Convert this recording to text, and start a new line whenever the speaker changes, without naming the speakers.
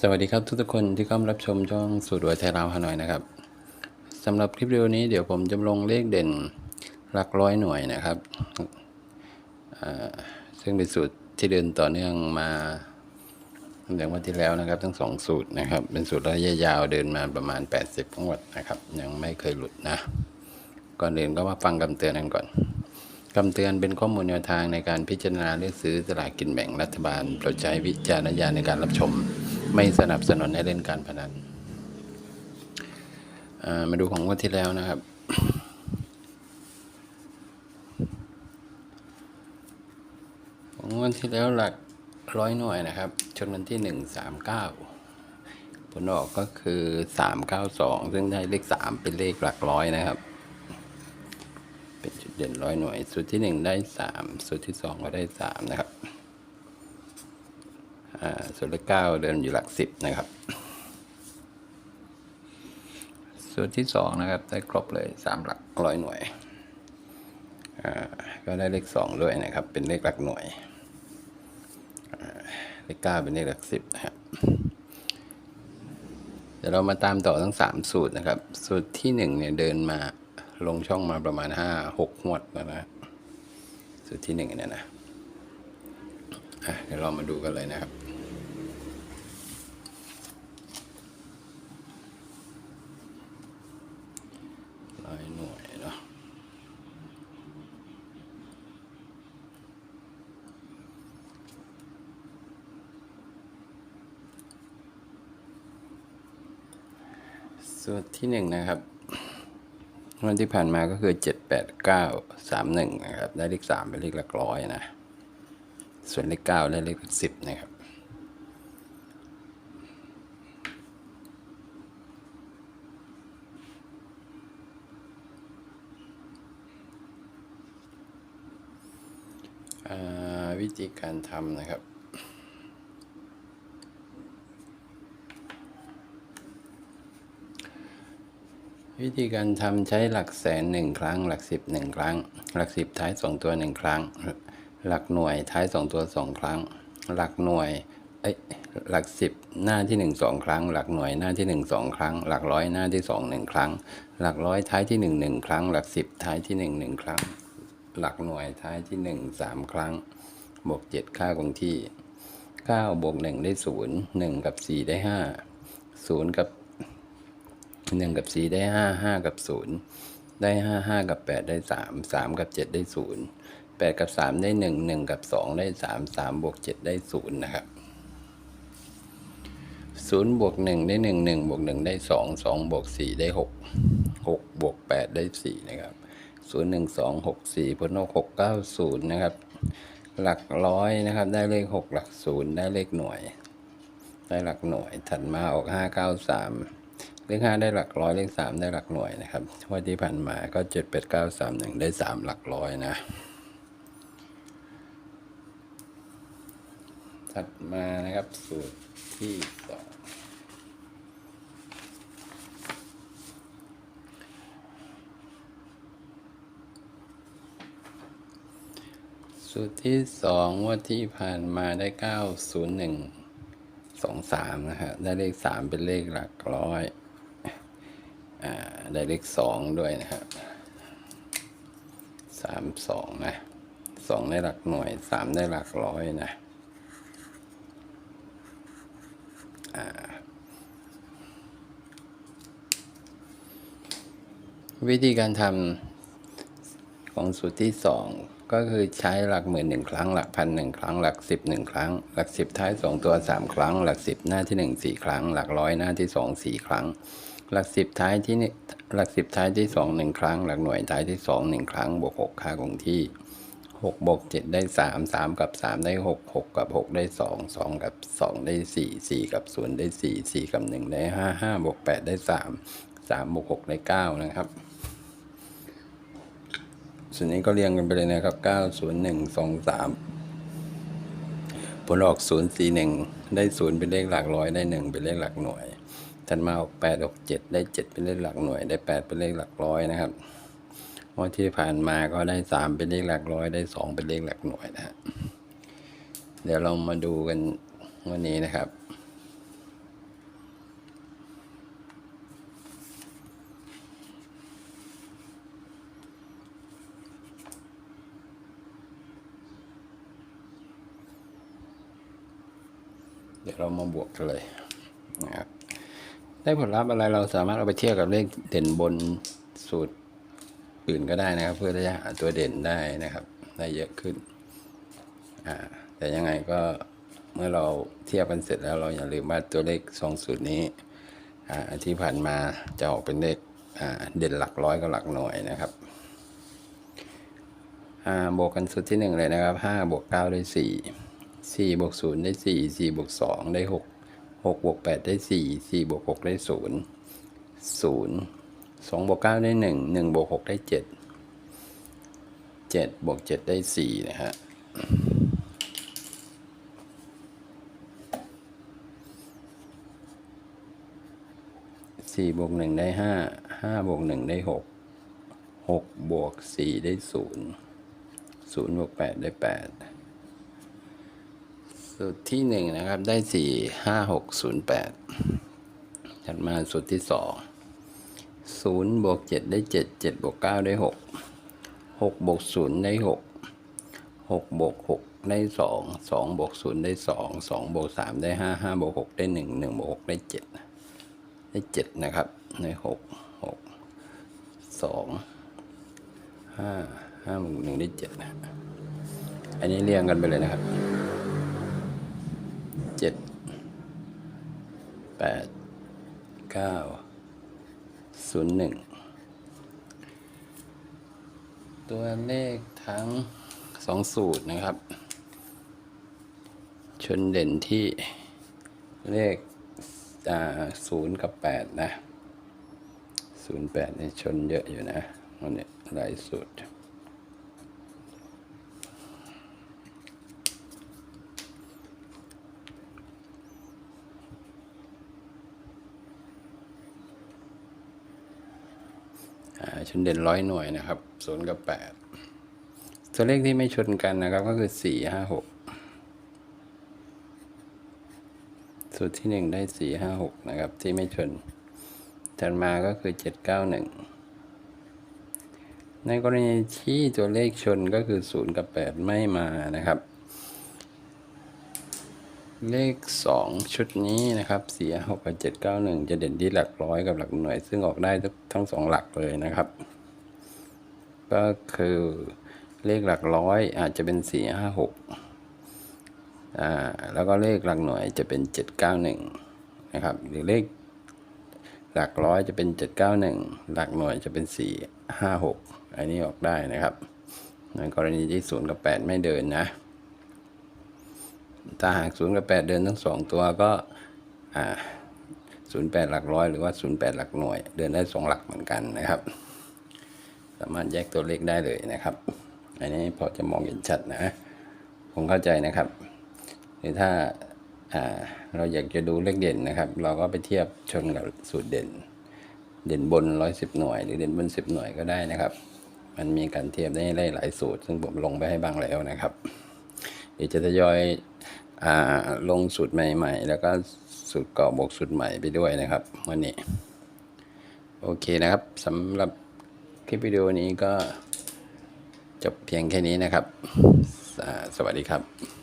สวัสดีครับทุกๆคนที่เข้ามารับชมช่องสูตรรวยไทยลาวฮานอยนะครับสำหรับคลิปวิดีโอนี้เดี๋ยวผมจะลงเลขเด่นหลักร้อยหน่วยนะครับซึ่งเป็นสูตรที่เดินต่อเนื่องมาตั้งแต่วันที่แล้วนะครับ ทั้งสองสูตรนะครับ เป็นสูตรระยะยาวเดินมาประมาณ 80งวดนะครับ ยังไม่เคยหลุดนะก่อนอื่นก็มาฟังคำเตือนกันก่อนคำเตือนเป็นข้อมูลแนวทางในการพิจารณาเลือกซื้อสลากกินแบ่งรัฐบาลโปรดใช้วิจารณญาณในการรับชม ไม่สนับสนุนให้เล่นการพนันมาดูของงวันที่แล้วนะครับ ของงวันที่แล้วหลักร้อยหน่วยนะครับ ชนวันที่หนึ่งสามเก้าผลออกก็คือสามเก้าสองซึ่งได้เลขสามเป็นเลขหลักร้อยนะครับ เป็นจุดเด่นร้อยหน่วย สูตรที่หนึ่งได้สามสูตรที่สองก็ได้สามนะครับ ส่วนเลขเก้าเดินอยู่หลักสิบนะครับ ส่วนที่สองนะครับได้ครบเลยสามหลักร้อยหน่วยก็ได้เลขสองด้วยนะครับ เป็นเลขหลักหน่วยเลขเก้าเป็นเลขหลักสิบนะครับเดี๋ยวเรามาตามต่อทั้งสามสูตรนะครับ สูตรที่หนึ่งเนี่ยเดินมาลงช่องมาประมาณห้าหกงวดแล้วนะสูตรที่หนึ่งเนี่ยนะเดี๋ยวเรามาดูกันเลยนะครับ ร้อยหน่วยเนาะ สูตรที่หนึ่งนะครับ วันที่ผ่านมาก็คือเจ็ดแปดเก้าสามหนึ่งนะครับ ได้เลขสามเป็นเลขหลักร้อยนะ ส่วนเลขเก้าได้เลขหลักสิบนะครับอ่าวิธีการทำนะครับ วิธีการทำใช้หลักแสนหนึ่งครั้ง หลักสิบหนึ่งครั้ง หลักสิบท้ายสองตัวหนึ่งครั้ง หลักหน่วยท้ายสองตัวสองครั้ง หลักหน่วยเอ้ยหลักสิบหน้าที่หนึ่งสองครั้ง หลักหน่วยหน้าที่หนึ่งสองครั้ง หลักร้อยหน้าที่สองหนึ่งครั้ง หลักร้อยท้ายที่หนึ่งหนึ่งครั้ง หลักสิบท้ายที่หนึ่งหนึ่งครั้ง หลักหน่วยท้ายที่หนึ่งสามครั้ง บวกเจ็ดค่าคงที่เก้าบวกหนึ่งได้ศูนย์หนึ่งกับสี่ได้ห้าศูนย์กับ หนึ่งกับสี่ได้ห้าห้ากับศูนย์ได้ห้าห้ากับแปดได้สามสามกับเจ็ดได้ศูนย์แปดกับสามได้หนึ่งหนึ่งกับสองได้สามสามบวกเจ็ดได้ศูนย์นะครับศูนย์บวกหนึ่งได้หนึ่งหนึ่งบวกหนึ่งได้สองสองบวกสี่ได้หกหกบวกแปดได้สี่นะครับศูนย์หนึ่งสองหกสี่พนกหกเก้าศูนย์นะครับ หลักร้อยนะครับ ได้เลขหกหลักศูนย์ได้เลขหน่วย ได้หลักหน่วยถัดมาออกห้าเก้าสาม เลขห้าได้หลักร้อยเลขสามได้หลักหน่วยนะครับวันที่ผ่านมาก็เจ็ดแปดเก้าสามหนึ่งได้สามหลักร้อยนะ ถัดมานะครับสูตรที่สองสูตรที่สองวันที่ผ่านมาได้เก้าศูนย์หนึ่งสองสามนะฮะได้เลขสามเป็นเลขหลักร้อย ได้เลขสองด้วยนะครับสามสองนะสองได้หลักหน่วยสามได้หลักร้อยนะวิธีการทำของสูตรที่สองก็คือใช้หลักหมื่นหนึ่งครั้งหลักพันหนึ่งครั้งหลักสิบหนึ่งครั้ง หลักสิบท้ายสองตัวสามครั้ง หลักสิบหน้าที่หนึ่งสี่ครั้ง หลักร้อยหน้าที่สองสี่ครั้ง หลักสิบท้ายที่นี่หลักสิบท้ายที่สองหนึ่งครั้ง หลักหน่วยท้ายที่สองหนึ่งครั้งบวกหกค่าคงที่หกบวกเจ็ดได้สามสามกับสามได้หกหกกับหกได้สองสองกับสองได้สี่สี่กับศูนย์ได้สี่สี่กับหนึ่งได้ห้าห้าบวกแปดได้สามสามบวกหกได้เก้านะครับส่วนนี้ก็เรียงกันไปเลยนะครับ 9 0 1 2 3 ผลออก 0 4 1 ได้ 0 เป็นเลขหลักร้อย ได้ 1 เป็นเลขหลักหน่วย ถัดมาออกแอกเได้7เป็นเลขหลักหน่วย ได้8เป็นเลขหลักร้อยนะครับวันที่ผ่านมาก็ได้3เป็นเลขหลักร้อย ได้2เป็นเลขหลักหน่วยนะฮะเดี๋ยวเรามาดูกันวันนี้นะครับเดี๋ยวเรามาบวกกันเลย ได้ผลลัพธ์อะไรเราสามารถเอาไปเทียบกับเลขเด่นบนสูตรอื่นก็ได้นะครับ เพื่อที่จะหาตัวเด่นได้นะครับ ได้เยอะขึ้นอ่าแต่ยังไงก็เมื่อเราเทียบกันเสร็จแล้วเราอย่าลืมว่าตัวเลขสองสูตรนี้อ่าที่ผ่านมาจะออกเป็นเลขอ่าเด่นหลักร้อยกับหลักหน่วยนะครับอ่าบวกกันสูตรที่หนึ่งเลยนะครับห้าบวกเก้าได้สี่สี่บวกศูนย์ได้สี่สี่บวกสองได้ห กหกบวกแปดได้สี่สี่บวกหกได้ศูนย์ศูนย์สองบวกเก้าได้หนึ่งหนึ่งบวกหกได้เจ็ดเจ็ดบวกเจ็ดได้สี่นะฮะสี่บวกหนึ่งได้ห้าห้าบวกหนึ่งได้หกหกบวกสี่ได้ศูนย์ศูนย์บวกแปดได้แปด สูตรที่หนึ่งนะครับได้สี่ห้าหกศูนย์แปดถัดมาสูตรที่สองศูนย์บวกเจ็ดได้เจ็ดเจ็ดบวกเก้าได้หกหกบวกศูนย์ได้หกหกบวกหกได้สองสองบวกศูนย์ได้สองสองบวกสามได้ห้าห้าบวกหกได้หนึ่งหนึ่งบวกหกได้เจ็ดได้เจ็ดนะครับได้หกหกสองห้าห้าบวกหนึ่งได้เจ็ดอันนี้เรียงกันไปเลยนะครับ เจ็ดแปดเก้าศูนย์หนึ่งตัวเลขทั้งสองสูตรนะครับ ชนเด่นที่เลขศูนย์กับแปดนะศูนย์แปดนี่ชนเยอะอยู่นะวันนี้หลายสูตร ชนเด่นร้อยหน่วยนะครับศูนย์กับแปดตัวเลขที่ไม่ชนกันนะครับก็คือสี่ห้าหกสูตรที่หนึ่งได้สี่ห้าหกนะครับที่ไม่ชนถัดมาก็คือเจ็ดเก้าหนึ่งในกรณีที่ตัวเลขชนก็คือศูนย์กับแปดไม่มานะครับ เลขสองชุดนี้นะครับสี่หกกับเจ็ดเก้าหนึ่งจะเด่นที่หลักร้อยกับหลักหน่วย ซึ่งออกได้ทั้งสองหลักเลยนะครับ ก็คือเลขหลักร้อยอาจจะเป็นสี่ห้าหกอ่าแล้วก็เลขหลักหน่วยจะเป็นเจ็ดเก้าหนึ่งนะครับหรือเลขหลักร้อยจะเป็นเจ็ดเก้าหนึ่งหลักหน่วยจะเป็นสี่ห้าหกอันนี้ออกได้นะครับในกรณีที่ศูนย์กับแปดไม่เดินนะ ถ้าหากศูนย์กับแปดเดินทั้งสองตัวก็ศูนย์แปดหลักร้อยหรือว่าศูนย์แปดหลักหน่วย เดินได้สองหลักเหมือนกันนะครับ สามารถแยกตัวเลขได้เลยนะครับ อันนี้พอจะมองเห็นชัดนะผมเข้าใจนะครับหรือถ้าาเราอยากจะดูเลขเด่นนะครับ เราก็ไปเทียบชนกับสูตรเด่น เด่นบนร้อยสิบหน่วย หรือเด่นบนสิบหน่วยก็ได้นะครับ มันมีการเทียบได้หลายสูตร ซึ่งผมลงไปให้บ้างแล้วนะครับเดี๋ยวจะทยอย ลงสูตรใหม่ ๆ แล้วก็สูตรเก่าบวกสูตรใหม่ไปด้วยนะครับวันนี้ โอเคนะครับสำหรับคลิปวิดีโอนี้ก็จบเพียงแค่นี้นะครับ สวัสดีครับ